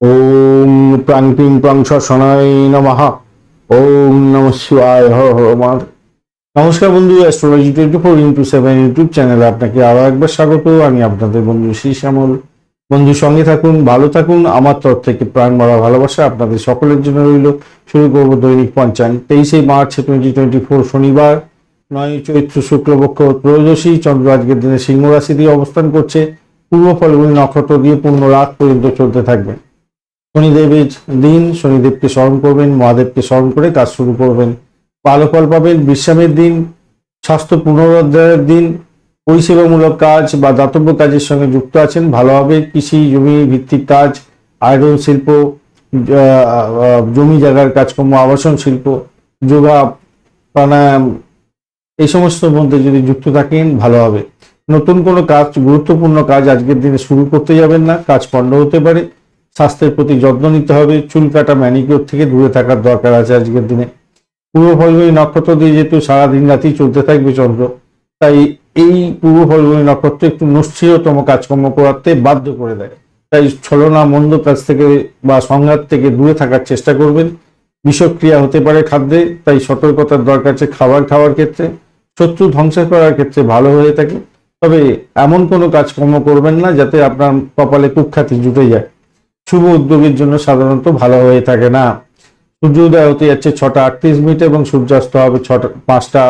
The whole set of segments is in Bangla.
ওম প্রাং পিং প্রাং শনায় নমঃ। ওম নম শিবায় হর হর মা নমস্কার বন্ধু astrology twenty four into seven YouTube চ্যানেলে আপনাকে আরও একবার স্বাগত। আমি আপনাদের বন্ধু শ্রী শ্যামল। বন্ধু, সঙ্গে থাকুন, ভালো থাকুন। আমার তরফ থেকে প্রাণ মারা ভালোবাসা আপনাদের সকলের জন্য রইল। শুরু করব দৈনিক পঞ্চাঙ্গ তেইশে মার্চ টোয়েন্টি টোয়েন্টি ফোর শনিবার। নয়, চৈত্র শুক্লপক্ষ ত্রয়োদশী। চন্দ্র আজকের দিনে সিংহ রাশি দিয়ে অবস্থান করছে। পূর্ব ফলগুলি নক্ষত্র দিয়ে পূর্ণ রাত পর্যন্ত চলতে থাকবে। শনিদেবের দিন শনিদেবকে স্মরণ করবেন, মহাদেবকে স্মরণ করে কাজ শুরু করবেন। ভালো ফল পাবেন, বিশ্রামের দিন, স্বাস্থ্য পুনরুদ্ধারের দিন, পরিষেবামূলক কাজ বা দাতব্য কাজের সঙ্গে যুক্ত আছেন ভালোভাবে কৃষি, জমি ভিত্তিক কাজ, আয়রন শিল্প জমি জায়গার কাজকর্ম, আবাসন শিল্প, যোগা, প্রাণায়াম, এই সমস্ত মধ্যে যদি যুক্ত থাকেন, ভালো হবে। নতুন কোনো কাজ, গুরুত্বপূর্ণ কাজ আজকের দিনে শুরু করতে যাবেন না, কাজ পণ্ড হতে পারে। স্বাস্থ্যের প্রতি যত্ন নিতে হবে, চুল কাটা ম্যানিকিওর থেকে দূরে থাকার দরকার আছে আজকের দিনে। পূর্ব ফলগুনি নক্ষত্র দিয়ে যেহেতু সারাদিন রাতেই চলতে থাকবে চন্দ্র, তাই এই পূর্ব ফলগুনি নক্ষত্র একটু নিশ্চয়তম কাজকর্ম করাতে বাধ্য করে দেয়। তাই ছলনা, মন্দ কাজ থেকে বা সংঘাত থেকে দূরে থাকার চেষ্টা করবেন। বিষক্রিয়া হতে পারে খাদ্যে, তাই সতর্কতার দরকার আছে খাবার খাওয়ার ক্ষেত্রে। শত্রু ধ্বংস করার ক্ষেত্রে ভালো হয়ে থাকে। তবে এমন কোনো কাজকর্ম করবেন না যাতে আপনার কপালে কুখ্যাতি জুটে যায়। শুভ উদ্যোগের জন্য সাধারণত ভালো হয়ে থাকে না। সূর্যোদয় হতে যাচ্ছে ছটা আটত্রিশ মিনিট এবং সূর্যাস্ত হবে ছটা, পাঁচটা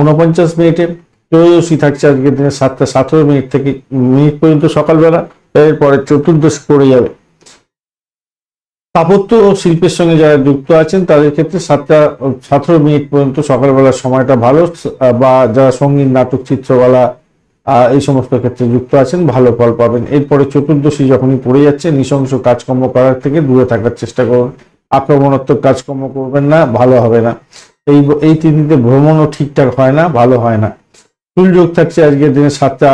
উনপঞ্চাশ মিনিটে। ত্রয়োদশী থাকছে আজকের দিনে সাতটা সতেরো মিনিট থেকে, মিনিট পর্যন্ত সকালবেলা, এরপরে চতুর্দশী পড়ে যাবে। স্থাপত্য ও শিল্পের সঙ্গে যারা যুক্ত আছেন, তাদের ক্ষেত্রে সাতটা, সতেরো মিনিট পর্যন্ত সকালবেলার সময়টা ভালো। বা যারা সংগীত, নাটক, চিত্রকলা এই সমস্ত ক্ষেত্রে যুক্ত আছেন, ভালো ফল পাবেন। এরপরে চতুর্দশী যখনই পড়ে যাচ্ছে, নৃশংস কাজকর্ম করার থেকে দূরে থাকার চেষ্টা করুন। আক্রমণাত্মক কাজকর্ম করবেন না, ভালো হবে না। এই এই তিনটিতে ভ্রমণও ঠিকঠাক হয় না, ভালো হয় না। ফুল যোগ থাকছে আজকের দিনে সাতটা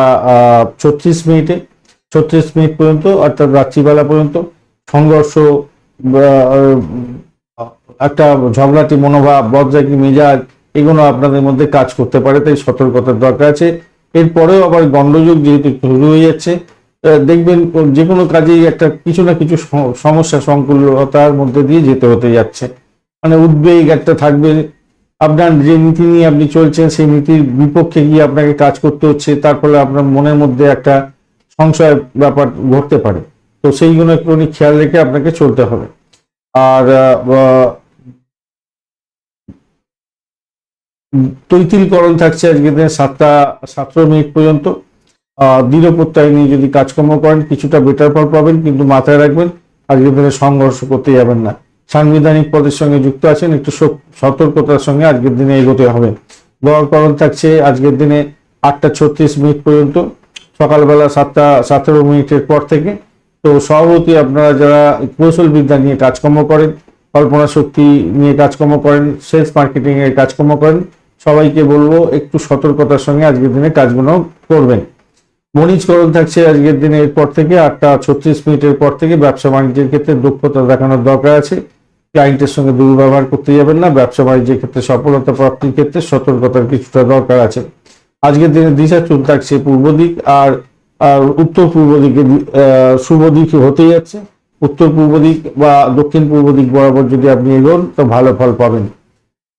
ছত্রিশ মিনিটে। ছত্রিশ মিনিট পর্যন্ত, অর্থাৎ রাত্রিবেলা পর্যন্ত সংঘর্ষ একটা ঝগড়াটি, মনোভাব বজ্রাকি মেজাজ, এগুলো আপনাদের মধ্যে কাজ করতে পারে, তাই সতর্কতার দরকার আছে। এরপরেও আবার গণ্ডযোগ যেহেতু শুরু হয়ে যাচ্ছে দেখবেন যে কোনো কাজেই একটা কিছু না কিছু সমস্যা সংকুলতার মধ্যে দিয়ে যেতে হতে যাচ্ছে। মানে উদ্বেগ একটা থাকবে, আপনার যে নীতি নিয়ে আপনি চলছেন সেই নীতির বিপক্ষে গিয়ে আপনাকে কাজ করতে হচ্ছে, তার ফলে আপনার মনের মধ্যে একটা সংশয় ব্যাপার ঘটতে পারে। তো সেইগুলো একটুখানি খেয়াল রেখে আপনাকে চলতে হবে। আর তৈতিলকরণ থাকছে আজকের দিনে সাতটা সতেরো মিনিট পর্যন্ত। দৃঢ় প্রত্যয় নিয়ে যদি কাজকর্ম করেন, কিছুটা বেটার ফল পাবেন, কিন্তু মাথায় রাখবেন আজকের দিনে সংঘর্ষ করতে যাবেন না। সাংবিধানিক পদের সঙ্গে যুক্ত আছেন, একটু সতর্কতার সঙ্গে আজকের দিনে এগোতে হবে। গড়করণ থাকছে আজকের দিনে আটটা ছত্রিশ মিনিট পর্যন্ত, সকালবেলা সাতটা, সতেরো মিনিটের পর থেকে। তো সভাপতি আপনারা যারা কৌশল বিদ্যা নিয়ে কাজকর্ম করেন, কল্পনা শক্তি নিয়ে কাজকর্ম করেন সেলস মার্কেটিং এর কাজকর্ম করেন সবাইকে বলব একটু সতর্কতার সঙ্গে আজকের দিনে কাজগুলো করবেন। বণিজকরণ থাকছে আজকের দিনে এরপর থেকে, আটটা ছত্রিশ মিনিটের পর থেকে ব্যবসা বাণিজ্যের ক্ষেত্রে দক্ষতা দেখানোর দরকার আছে। ক্লায়েন্টের সঙ্গে দুর্ব্যবহার করতে যাবেন না, ব্যবসা বাণিজ্যের ক্ষেত্রে সফলতা প্রাপ্তির ক্ষেত্রে সতর্কতার কিছুটা দরকার আছে। আজকের দিনে দিশা চুল থাকছে পূর্ব দিক, আর আর উত্তর পূর্ব দিকে শুভ দিক হতে যাচ্ছে। উত্তর পূর্ব দিক বা দক্ষিণ পূর্ব দিক বরাবর যদি আপনি এগোন, তো ভালো ফল পাবেন।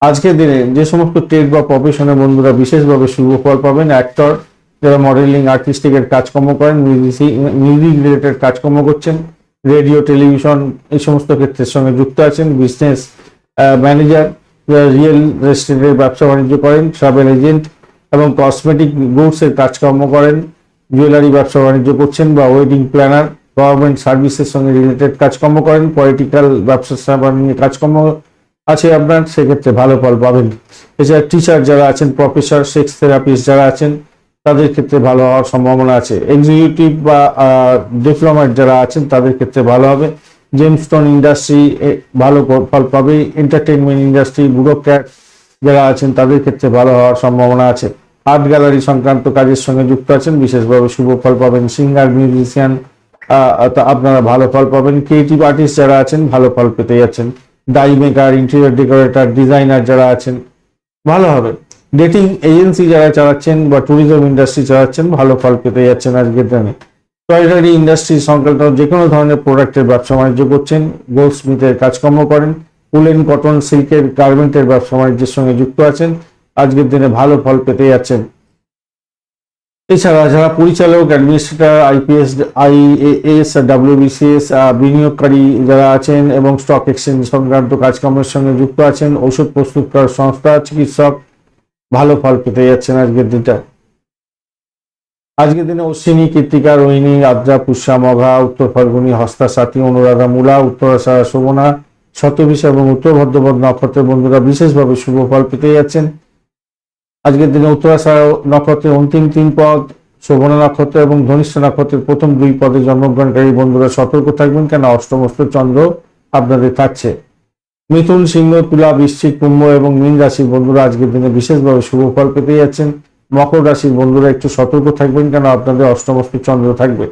আজকের দিনে যে সমস্ত ট্রেড বা প্রফেশনের বন্ধুরা বিশেষভাবে শুভ ফল পাবেন অ্যাক্টর যারা মডেলিং আর্টিস্টিকের কাজকর্ম করেন মিউজিক রিলেটেড কাজকর্ম করছেন রেডিও টেলিভিশন এই সমস্ত ক্ষেত্রের সঙ্গে যুক্ত আছেন বিজনেস ম্যানেজার যারা রিয়েল এস্টেটের ব্যবসা বাণিজ্য করেন ট্রাভেল এজেন্ট এবং কসমেটিক গুডসের কাজকর্ম করেন জুয়েলারি ব্যবসা বাণিজ্য করছেন বা ওয়েডিং প্ল্যানার গভর্নমেন্ট সার্ভিসের সঙ্গে রিলেটেড কাজকর্ম করেন পলিটিক্যাল ব্যবসা বাণিজ্য কাজকর্ম আছে আপনার সেক্ষেত্রে ভালো ফল পাবেন। এছাড়া টিচার যারা আছেন প্রফেসর সেক্স থেরাপিস্ট যারা আছেন, তাদের ক্ষেত্রে ভালো হওয়ার সম্ভাবনা আছে। এক্সিকিউটিভ বা ডিপ্লোমেট যারা আছেন, তাদের ক্ষেত্রে ভালো হবে। জেমস্টোন ইন্ডাস্ট্রি ভালো ফল পাবে। এন্টারটেনমেন্ট ইন্ডাস্ট্রি ব্যুরোক্র্যাট যারা আছেন, তাদের ক্ষেত্রে ভালো হওয়ার সম্ভাবনা আছে। আর্ট গ্যালারি সংক্রান্ত কাজের সঙ্গে যুক্ত আছেন, বিশেষভাবে শুভ ফল পাবেন সিঙ্গার মিউজিশিয়ান আপনারা ভালো ফল পাবেন। ক্রিয়েটিভ আর্টিস্ট যারা আছেন, ভালো ফল পেতে যাচ্ছেন। Die maker interior decorator designer যারা আছেন, ভালো হবে। ডেটিং এজেন্সি যারা চালাচ্ছেন বা ট্যুরিজম ইন্ডাস্ট্রি চালাচ্ছেন, ভালো ফল পেতে যাচ্ছেন আজকের দিনে। টয়টারি ইন্ডাস্ট্রি সংক্রান্ত যে কোনো ধরনের প্রোডাক্টের ব্যবসা বাণিজ্য করছেন গোল্ড স্মিথের কাজকর্ম করেন উলেন কটন সিল্কের গার্মেন্টের ব্যবসা বাণিজ্যের সঙ্গে যুক্ত আছেন, আজকের দিনে ভালো ফল পেতে যাচ্ছেন। এছাড়া যারা পরিচালক অ্যাডমিনিস্ট্রেটর আইপিএস আইএএস ডাব্লিউবিসিএস বিনিয়োগকারী যারা আছেন এবং স্টক এক্সচেঞ্জ সংক্রান্ত কাজকর্মের সঙ্গে যুক্ত আছেন, ঔষধ প্রস্তুতকার সংস্থা, চিকিৎসক, ভালো ফল পেতে যাচ্ছেন আজকের দিনটা। আজকের দিনে অশ্বিনী, কৃত্তিকা, রোহিণী, আদ্রা, পুষ্যা, মঘা, উত্তর ফাল্গুনী, হস্তা সাথী অনুরাধা, মূলা উত্তরাষাঢ়া শোভনা শতবিশ এবং উত্তর ভদ্রপদ নক্ষত্রের বন্ধুরা বিশেষভাবে শুভ ফল পেতে যাচ্ছেন। আজকের দিনে উত্তরাষাঢ় নক্ষত্রের অন্তিম তিন পদ, শোভনা নক্ষত্র এবং ধনিষ্ঠ নক্ষত্রের প্রথম দুই পদে জন্মগ্রহণকারী বন্ধুরা সতর্ক থাকবেন কেন অষ্টমস্ত চন্দ্র আপনাদের থাকছে। মিথুন, সিংহ, তুলা, বৃশ্চিক, কুম্ভ এবং মীন রাশির বন্ধুরা আজকের দিনে বিশেষভাবে শুভ ফল পেতে যাচ্ছেন। মকর রাশির বন্ধুরা একটু সতর্ক থাকবেন কেন আপনাদের অষ্টমস্ত চন্দ্র থাকবে।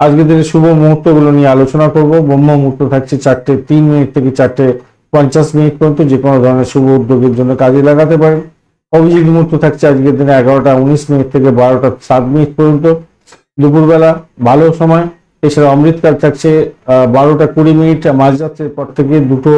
আজকের দিনে শুভ মুহূর্তগুলো নিয়ে আলোচনা করব। ব্রহ্ম মুহূর্ত থাকছে চারটে তিন মিনিট থেকে চারটে পঞ্চাশ মিনিট পর্যন্ত যে কোনো ধরনের শুভ উদ্যোগের জন্য কাজে লাগাতে পারেন। অভিজিৎ মুহূর্ত থাকছে আজকের দিনে এগারোটা উনিশ মিনিট থেকে বারোটা সাত মিনিট পর্যন্ত। দুপুরবেলা ভালো সময়। এছাড়া অমৃতকাল থাকছে বারোটা কুড়ি মিনিট মাঝরাত্রের পর থেকে দুটো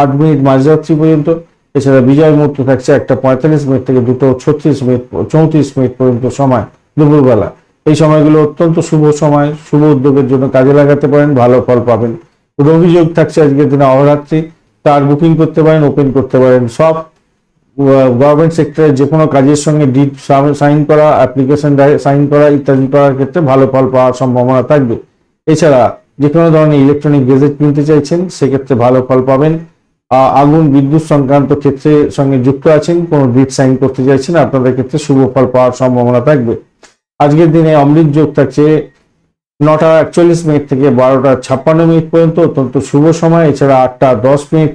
আট মিনিট মাঝরাত্রি পর্যন্ত। এছাড়া বিজয় মুহূর্ত থাকছে একটা পঁয়তাল্লিশ মিনিট থেকে দুটো ছত্রিশ মিনিট, চৌত্রিশ মিনিট পর্যন্ত সময় দুপুরবেলা। এই সময়গুলো অত্যন্ত শুভ সময়, শুভ উদ্যোগের জন্য কাজে লাগাতে পারেন, ভালো ফল পাবেন। অভিযোগ থাকছে আজকের দিনে অহরাত্রি। তার বুকিং করতে পারেন ওপেন করতে পারেন। সব গভর্নমেন্ট সেক্টরে যে কোনো কাজের সঙ্গে ডিড সাইন করা অ্যাপ্লিকেশন সাইন করা ইত্যাদি করার ক্ষেত্রে ভালো ফল পাওয়ার সম্ভাবনা থাকবে। এছাড়া যে কোনো ধরনের ইলেকট্রনিক গেজেট কিনতে চাইছেন, সেক্ষেত্রে ভালো ফল পাবেন। আগুন, বিদ্যুৎ সংক্রান্ত ক্ষেত্রে সঙ্গে যুক্ত আছেন, কোনো ডিড সাইন করতে চাইছেন, আপনাদের ক্ষেত্রে শুভ ফল পাওয়ার সম্ভাবনা থাকবে। আজকের দিনে অমৃত যোগ থাকছে নটা একচল্লিশ মিনিট থেকে বারোটা ছাপ্পান্ন মিনিট পর্যন্ত অত্যন্ত শুভ সময়। এছাড়া আটটা দশ মিনিট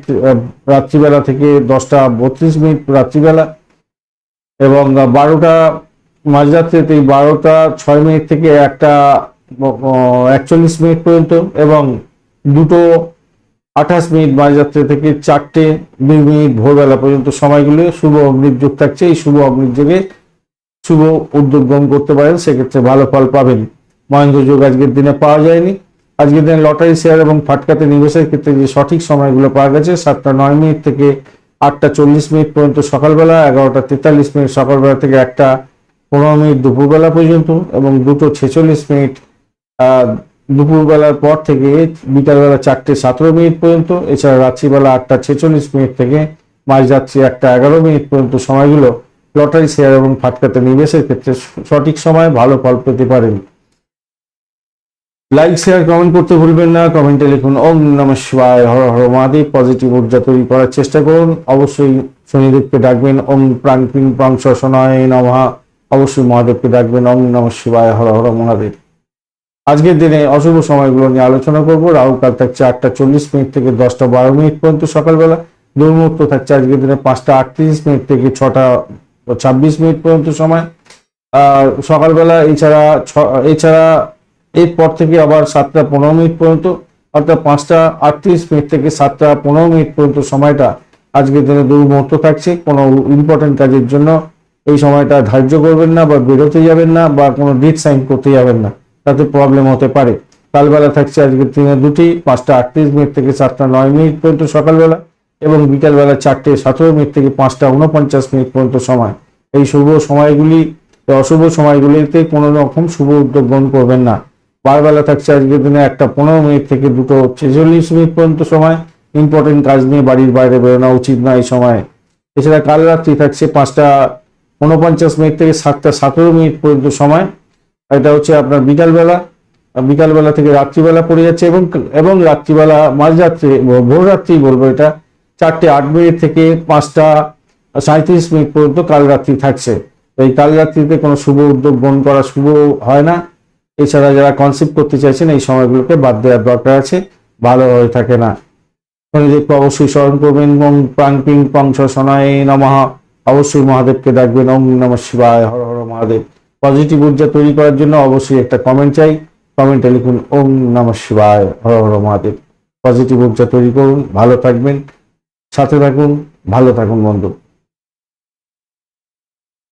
রাত্রিবেলা থেকে দশটা বত্রিশ মিনিট রাত্রিবেলা এবং বারোটা মাঝরাত্রিতে বারোটা ছয় মিনিট থেকে একটা একচল্লিশ মিনিট পর্যন্ত এবং দুটো আঠাশ মিনিট মাঝরাত্রি থেকে চারটে দুই মিনিট ভোরবেলা পর্যন্ত সময়গুলো শুভ অগ্নির যোগ থাকছে। এই শুভ অগ্নির যোগে শুভ উদ্যোগ গ্রহণ করতে পারেন। সেক্ষেত্রে ভালো ফল পাবেন। মহেন্দ্র যোগ আজকের দিনে পাওয়া যায়নি। আজকের দিনে লটারি শেয়ার এবং ফাটকাতে নিবেশের ক্ষেত্রে যে সঠিক সময়গুলো পাওয়া গেছে, সাতটা নয় মিনিট থেকে আটটা চল্লিশ মিনিট পর্যন্ত সকালবেলা, এগারোটা তেতাল্লিশ মিনিট সকালবেলা থেকে একটা পনেরো মিনিট দুপুরবেলা পর্যন্ত এবং দুটো ছেচল্লিশ মিনিট দুপুরবেলার পর থেকে বিকালবেলা চারটে সতেরো মিনিট পর্যন্ত, এছাড়া রাত্রিবেলা আটটা ছেচল্লিশ মিনিট থেকে মাঝরাত্রি একটা এগারো মিনিট পর্যন্ত সময়গুলো লটারি শেয়ার এবং ফাটকাতে নিবেশের ক্ষেত্রে সঠিক সময় ভালো ফল পেতে পারেন। লাইক শেয়ার কমেন্ট করতে ভুলবেন না। কমেন্টে লিখুন, ওম নম শিবায়, হর হর মহাদেব পজিটিভ ঊর্জা তৈরি করার চেষ্টা করুন। অবশ্যই শনিদেবকে ডাকবেন, ওম প্রাণ পিং প্রাং শোষণায় নমহা অবশ্যই মহাদেবকে ডাকবেন, ওম নম শিবায়, হর হর মহাদেব। আজকের দিনে অশুভ সময়গুলো নিয়ে আলোচনা করব। রাহু কাল থাকছে আটটা চল্লিশ মিনিট থেকে দশটা বারো মিনিট পর্যন্ত সকালবেলা। দুর্মুহূর্ত থাকছে আজকের দিনে পাঁচটা আটত্রিশ মিনিট থেকে ছটা ছাব্বিশ মিনিট পর্যন্ত সময়। আর সকালবেলা এছাড়া এছাড়া এরপর থেকে আবার সাতটা পনেরো মিনিট পর্যন্ত, অর্থাৎ পাঁচটা আটত্রিশ মিনিট থেকে সাতটা পনেরো মিনিট পর্যন্ত সময়টা আজকের দিনে দুর্মুহূর্ত থাকছে। কোনো ইম্পর্টেন্ট কাজের জন্য এই সময়টা ধার্য করবেন না বা বেরোতে যাবেন না বা কোনো ডেট সাইন করতে যাবেন না। তাতে প্রবলেম হতে পারে। কালবেলা থাকছে আজকের দিনে দুটি, পাঁচটা আটত্রিশ মিনিট থেকে সাতটা নয় মিনিট পর্যন্ত সকালবেলা এবং বিকালবেলা চারটে সতেরো মিনিট থেকে পাঁচটা উনপঞ্চাশ মিনিট পর্যন্ত সময়। এই শুভ সময়গুলি অশুভ সময়গুলিতে কোনো রকম শুভ উদ্যোগ গ্রহণ করবেন না। বারবেলা থাকছে আজকের দিনে একটা পনেরো মিনিট থেকে দুটো ছেচল্লিশ মিনিট পর্যন্ত সময়। ইম্পর্টেন্ট কাজ নিয়ে বাড়ির বাইরে বেরোনো উচিত না এই সময়। এছাড়া কাল রাত্রি থাকছে পাঁচটা উনপঞ্চাশ মিনিট থেকে সাতটা সতেরো মিনিট পর্যন্ত সময়। এটা হচ্ছে আপনার বিকালবেলা। বিকালবেলা থেকে রাত্রিবেলা পড়ে যাচ্ছে এবং এবং রাত্রিবেলা মাঝরাত্রি ভোর রাত্রি বলব এটা, চারটে আট মিনিট থেকে পাঁচটা সাঁত্রিশ মিনিট পর্যন্ত কাল রাত্রি থাকছে। এই কাল রাত্রিতে কোনো শুভ উদ্যোগ গ্রহণ করা শুভ হয় না। এছাড়া যারা কনসেপ্ট করতে চাইছেন, এই সময়গুলোকে বাদ দেওয়ার দরকার আছে। ভালো হয়ে থাকে না। শনিদেবকে অবশ্যই স্মরণ করবেন ওম প্রাং পিং পং সনায় নমঃ। অবশ্যই মহাদেবকে ডাকবেন। ওম নম শিবায়, হর হর মহাদেব। পজিটিভ ঊর্জা তৈরি করার জন্য অবশ্যই একটা কমেন্ট চাই। কমেন্টে লিখুন, ওম নম শিবায়, হর হর মহাদেব। পজিটিভ ঊর্জা তৈরি করুন, ভালো থাকবেন, সাথে থাকুন, ভালো থাকুন বন্ধু।